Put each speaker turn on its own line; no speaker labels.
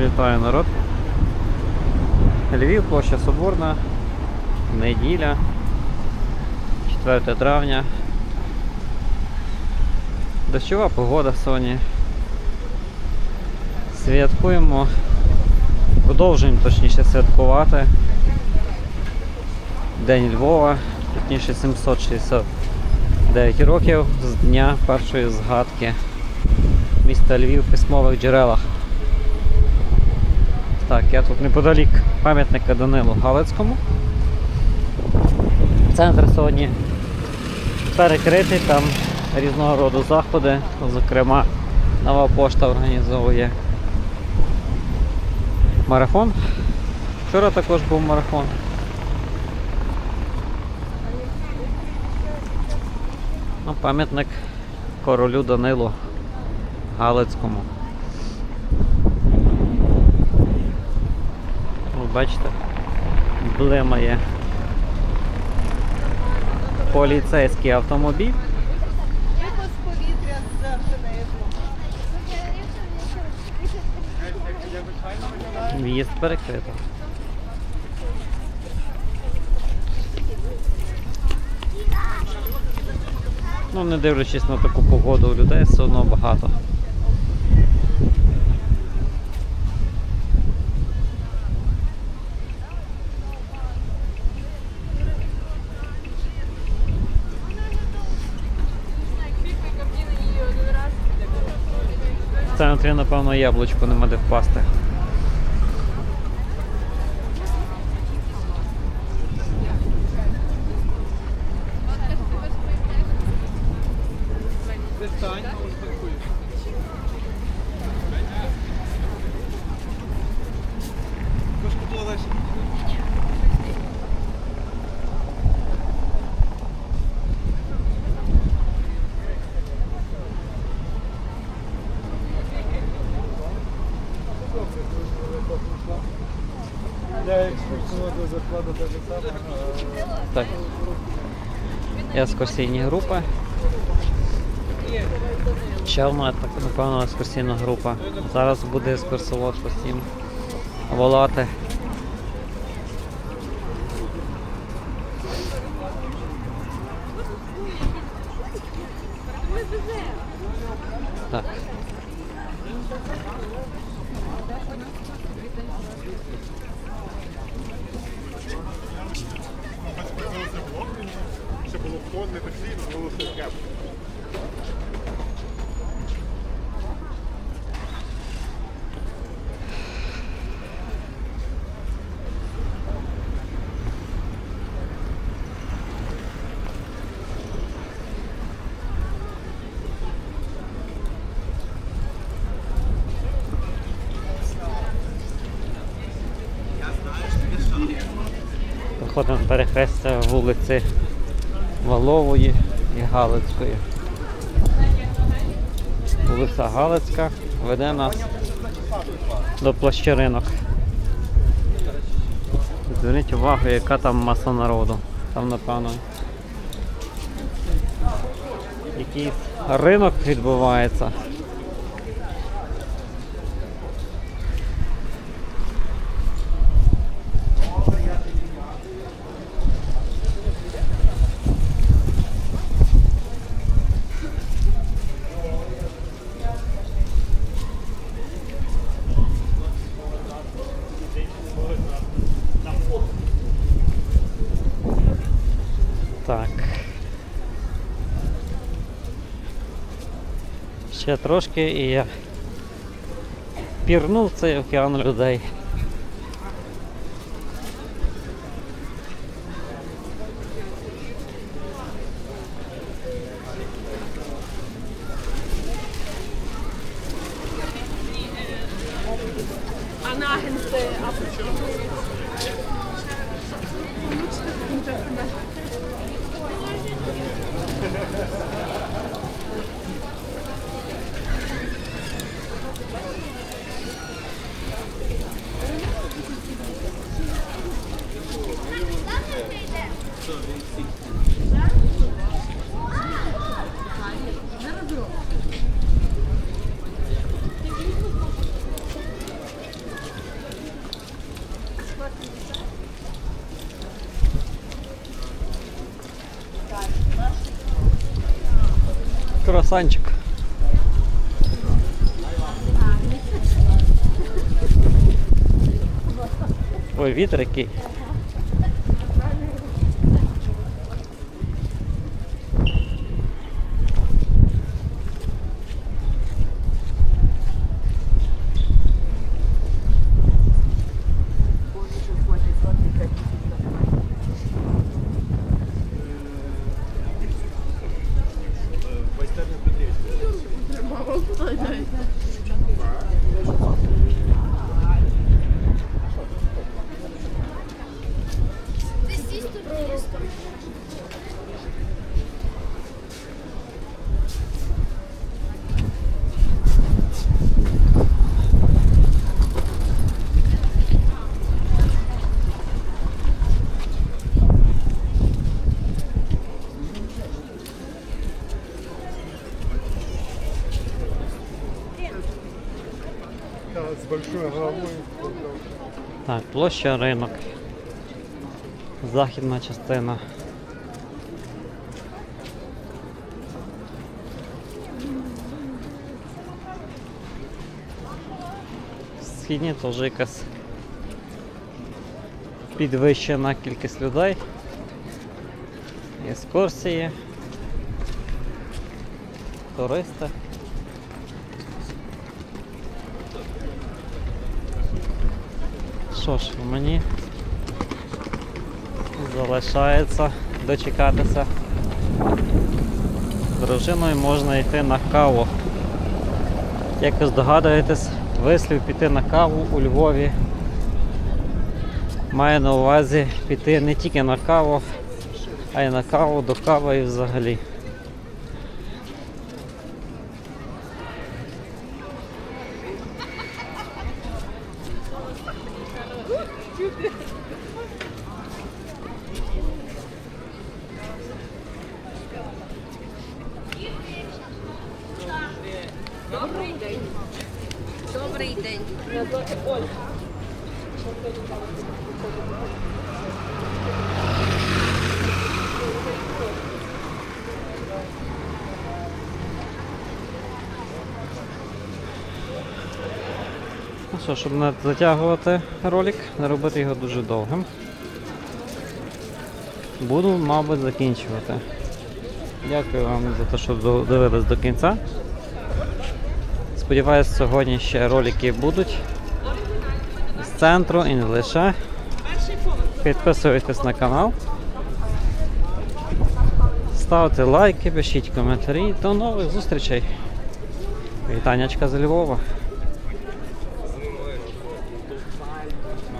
Вітаю народ. Львів, площа Соборна, неділя, 4 травня. Дощова погода сьогодні. Святкуємо, продовжуємо точніше святкувати. День Львова, точніше 769 років з дня першої згадки міста Львів в письмових джерелах. Так, я тут неподалік пам'ятника Данилу Галицькому. Центр сьогодні перекритий, там різного роду заходи, зокрема, нова пошта організовує марафон. Вчора також був марафон. Ну, пам'ятник королю Данилу Галицькому. Бачите, блимає поліцейський автомобіль. В'їзд перекрито. Ну, не дивлячись на таку погоду, людей все одно багато. Центрі, напевно, яблучко нема де впасти. Так. Екскурсійні групи. Ще одна, напевно, екскурсійна група. Зараз буде екскурсовод постійно волати. Так.
Це було входне таксі, було все кеп.
Проходимо перехрестя вулиці Валової і Галицької. Вулиця Галицька веде нас до площаринок. Зверніть увагу, яка там маса народу. Там, напевно, якийсь ринок відбувається. Ще трошки і я пірнув цей океан людей. Круасанчик. Ой, вітер який.
С большой головой.
Так, площа ринок. Західна частина. Східні теж якась підвищена кількість людей. Екскурсії. Туристи. Що ж, мені залишається дочекатися. Дружиною можна йти на каву. Як ви здогадуєтесь, вислів піти на каву у Львові. Має на увазі піти не тільки на каву, а й на каву до кави і взагалі.
Добрий день. Добрий день.
Ну що, щоб не затягувати ролик, не робити його дуже довгим. Буду, мабуть, закінчувати. Дякую вам за те, що дивились до кінця. Сподіваюсь, сьогодні ще ролики будуть з центру і не лише. Підписуйтесь на канал. Ставте лайки, пишіть коментарі. До нових зустрічей. Вітаннячка з Львова.